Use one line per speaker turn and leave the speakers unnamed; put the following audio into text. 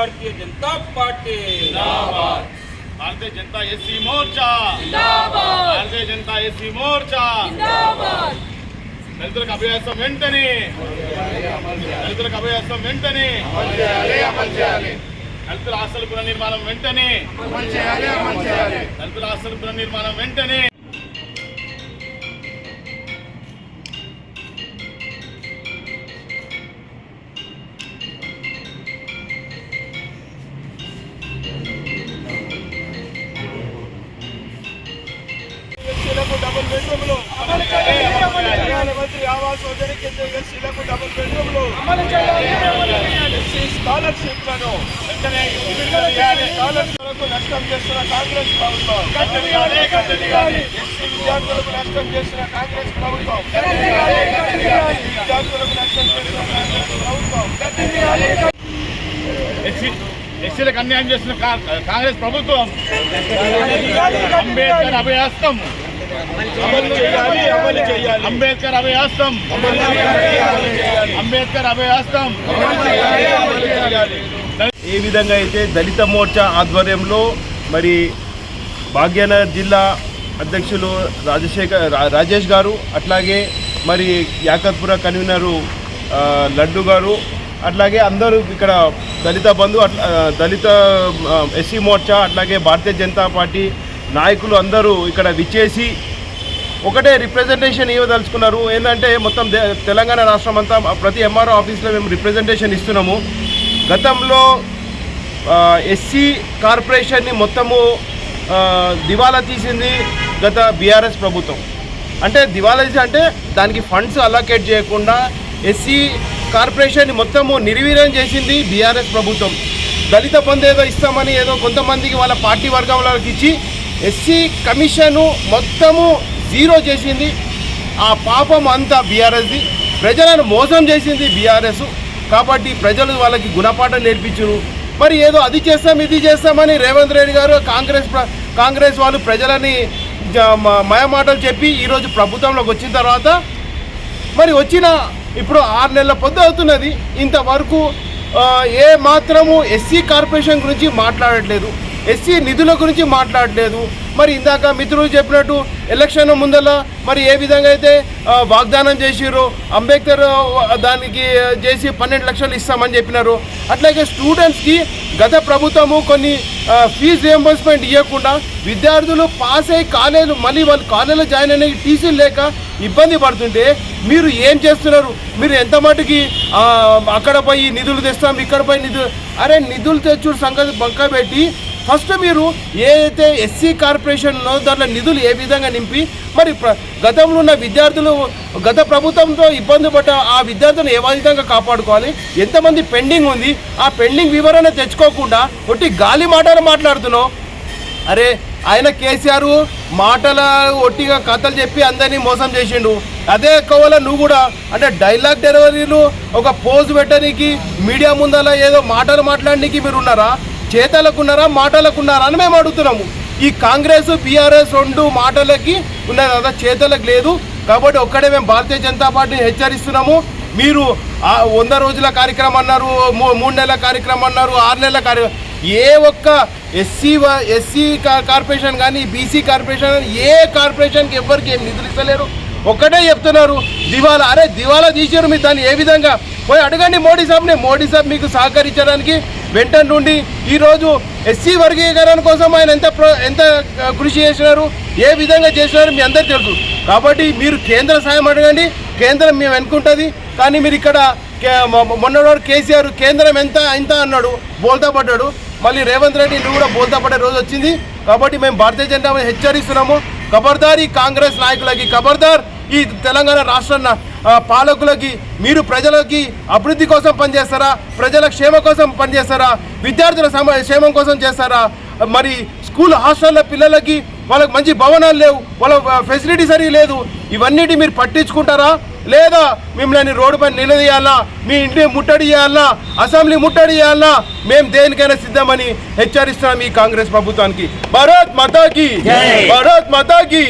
Bharatiya Janata party
Bharatiya Janata SC Morcha Bharatiya Janata SC Morcha దళితులకు అభయాసం వెంటనే దళితులకు అభయాసం వెంటనే దళితుల ఆస్తుల పునర్నిర్మాణం వెంటనే దళితుల ఆస్తుల పునర్నిర్మాణం వెంటనే
బెడ్రూమ్లు ప్రధానమంత్రి ఆవాస్ యోజన కింద ఎస్సీలకు డబుల్ బెడ్రూమ్లు ఎస్సీ స్కాలర్షిప్లను. స్కాలర్షిప్లకు నష్టం చేస్తున్న కాంగ్రెస్ ప్రభుత్వం. ఎస్సీ విద్యార్థులకు నష్టం చేస్తున్న కాంగ్రెస్ ప్రభుత్వం. విద్యార్థులకు నష్టం చేస్తున్న కాంగ్రెస్ ప్రభుత్వం.
ఎస్సీ ఎస్సీలకు అన్యాయం చేస్తున్న కా- కాంగ్రెస్ ప్రభుత్వం. అంబేద్కర్ అభయాస్తం అంబేద్కర్ అభయాస్తం అంబేద్కర్ అభయాస్తం
ఏ విధంగా అయితే దళిత మోర్చా ఆధ్వర్యంలో మరి భాగ్యనగర్ జిల్లా అధ్యక్షులు రాజశేఖర్ రాజేష్ గారు అట్లాగే మరి యాకత్పుర కన్వీనరు లడ్డు గారు అట్లాగే అందరూ ఇక్కడ దళిత బంధు అట్లా దళిత ఎస్సీ మోర్చా అట్లాగే భారతీయ జనతా పార్టీ నాయకులు అందరూ ఇక్కడ విచ్చేసి ఒకటే రిప్రజెంటేషన్ ఇవ్వదలుచుకున్నారు. ఏంటంటే మొత్తం దే- తెలంగాణ రాష్ట్రం అంతా ప్రతి ఎంఆర్ఓ ఆఫీస్లో మేము రిప్రజెంటేషన్ ఇస్తున్నాము. గతంలో ఎస్సీ కార్పొరేషన్ని మొత్తము దివాలా తీసింది గత బీఆర్ఎస్ ప్రభుత్వం. అంటే దివాలా తీసి అంటే దానికి ఫండ్స్ అలొకేట్ చేయకుండా ఎస్సీ కార్పొరేషన్ని మొత్తము నిర్వీర్యం చేసింది బీఆర్ఎస్ ప్రభుత్వం. దళిత బంధు ఏదో ఇస్తామని ఏదో కొంతమందికి వాళ్ళ పార్టీ వర్గంలోకి ఇచ్చి ఎస్సీ కమిషను మొత్తము జీరో చేసింది. ఆ పాపం అంతా బీఆర్ఎస్ది. ప్రజలను మోసం చేసింది బీఆర్ఎస్. కాబట్టి ప్రజలు వాళ్ళకి గుణపాఠం నేర్పించరు. మరి ఏదో అది చేస్తాం ఇది చేస్తామని రేవంత్ రెడ్డి గారు కాంగ్రెస్ ప్ర- కాంగ్రెస్ వాళ్ళు ప్రజలని జ- మ- మయమాటలు చెప్పి ఈరోజు ప్రభుత్వంలోకి వచ్చిన తర్వాత మరి వచ్చిన ఇప్పుడు ఆరు నెలల పొద్దు అవుతున్నది. ఇంతవరకు ఏ మాత్రము ఎస్సీ కార్పొరేషన్ గురించి మాట్లాడట్లేదు. ఎస్సీ నిధుల గురించి మాట్లాడలేదు. మరి ఇందాక మిత్రులు చెప్పినట్టు ఎలక్షన్ ముందల మరి ఏ విధంగా అయితే వాగ్దానం చేసిరో అంబేద్కర్ దానికి చేసి పన్నెండు లక్షలు ఇస్తామని చెప్పినారు. అట్లాగే స్టూడెంట్స్కి గత ప్రభుత్వము కొన్ని ఫీజు రియంబర్స్మెంట్ ఇవ్వకుండా విద్యార్థులు పాస్ అయ్యి కాలేజీలు మళ్ళీ వాళ్ళు కాలేజీలో జాయిన్ అయ్యి టీసీలు లేక ఇబ్బంది పడుతుంటే మీరు ఏం చేస్తున్నారు? మీరు ఎంత మటుకి అక్కడ పోయి నిధులు తెస్తాం ఇక్కడ పోయి నిధులు అరే నిధులు తెచ్చుడు సంగతి బంక పెట్టి ఫస్ట్ మీరు ఏదైతే ఎస్సీ కార్పొరేషన్ దాంట్లో నిధులు ఏ విధంగా నింపి మరి ప్ర- గతంలో ఉన్న విద్యార్థులు గత ప్రభుత్వంతో ఇబ్బంది పడ్డ ఆ విద్యార్థులను ఏ విధంగా కాపాడుకోవాలి? ఎంతమంది పెండింగ్ ఉంది? ఆ పెండింగ్ వివరణ తెచ్చుకోకుండా ఒట్టి గాలి మాటలు మాట్లాడుతున్నావు. అరే ఆయన కేసీఆర్ మాటల ఒట్టిగా కథలు చెప్పి అందరినీ మోసం చేసిండు. అదే కోవల నువ్వు కూడా అంటే డైలాగ్ డెలివరీలు ఒక పోజ్ పెట్టడానికి మీడియా ముందల ఏదో మాటలు మాట్లాడడానికి మీరు ఉన్నారా చేతలకున్నారా మాటలకున్నారా అని మేము అడుగుతున్నాము. ఈ కాంగ్రెస్ బీఆర్ఎస్ రెండు మాటలకి ఉన్నది కదా చేతలకు లేదు. కాబట్టి ఒక్కడే మేము భారతీయ జనతా పార్టీని హెచ్చరిస్తున్నాము. మీరు వంద రోజుల కార్యక్రమం అన్నారు మూడు నెలల కార్యక్రమం అన్నారు ఆరు నెలల కార్యక్రమం ఏ ఒక్క ఎస్సీ ఎస్సీ కార్పొరేషన్ కానీ బీసీ కార్పొరేషన్ కానీ ఏ కార్పొరేషన్కి ఎవరికి ఏం నిధులు ఇస్తలేరు. ఒక్కటే చెప్తున్నారు దివాలా అరే దివాలా తీసారు మీరు దాన్ని ఏ విధంగా? పోయి అడగండి మోడీ సాబ్ని. మోడీ సాబ్ మీకు సహకరించడానికి వెంట నుండి ఈరోజు ఎస్సీ వర్గీకరణ కోసం ఆయన ఎంత ప్ర- ఎంత కృషి చేసినారు ఏ విధంగా చేసినారు మీ అందరికీ తెలుసు. కాబట్టి మీరు కేంద్ర సాయం అడగండి కేంద్రం మేము వెనుకుంటుంది. కానీ మీరు ఇక్కడ కే- మొన్నటి కేసీఆర్ కేంద్రం ఎంత ఎంత అన్నాడు బోల్తా పడ్డాడు. మళ్ళీ రేవంత్ రెడ్డి నువ్వు కూడా బోల్తా పడే రోజు వచ్చింది. కాబట్టి మేము భారతీయ జనతా హెచ్చరిస్తున్నాము. ఖబర్దార్ ఈ కాంగ్రెస్ నాయకులకి ఖబర్దార్ ఈ తెలంగాణ రాష్ట్రాన్ని పాలకులకి మీరు ప్రజలకి అభివృద్ధి కోసం పనిచేస్తారా? ప్రజల క్షేమ కోసం పనిచేస్తారా? విద్యార్థుల సమ క్షేమం కోసం చేస్తారా? మరి స్కూల్ హాస్టల్ల పిల్లలకి వాళ్ళకి మంచి భవనాలు లేవు వాళ్ళ ఫెసిలిటీ సరిగా లేదు. ఇవన్నిటి మీరు పట్టించుకుంటారా? లేదా మిమ్మల్ని రోడ్డు పైన నిలదీయాలా? మీ ఇంటిని ముట్టడి చేయాలా అసెంబ్లీ ముట్టడి చేయాలా మేము దేనికైనా సిద్ధమని హెచ్చరిస్తున్నాం ఈ కాంగ్రెస్ ప్రభుత్వానికి. భారత్ మాతాకి! భారత్ మాతాకి!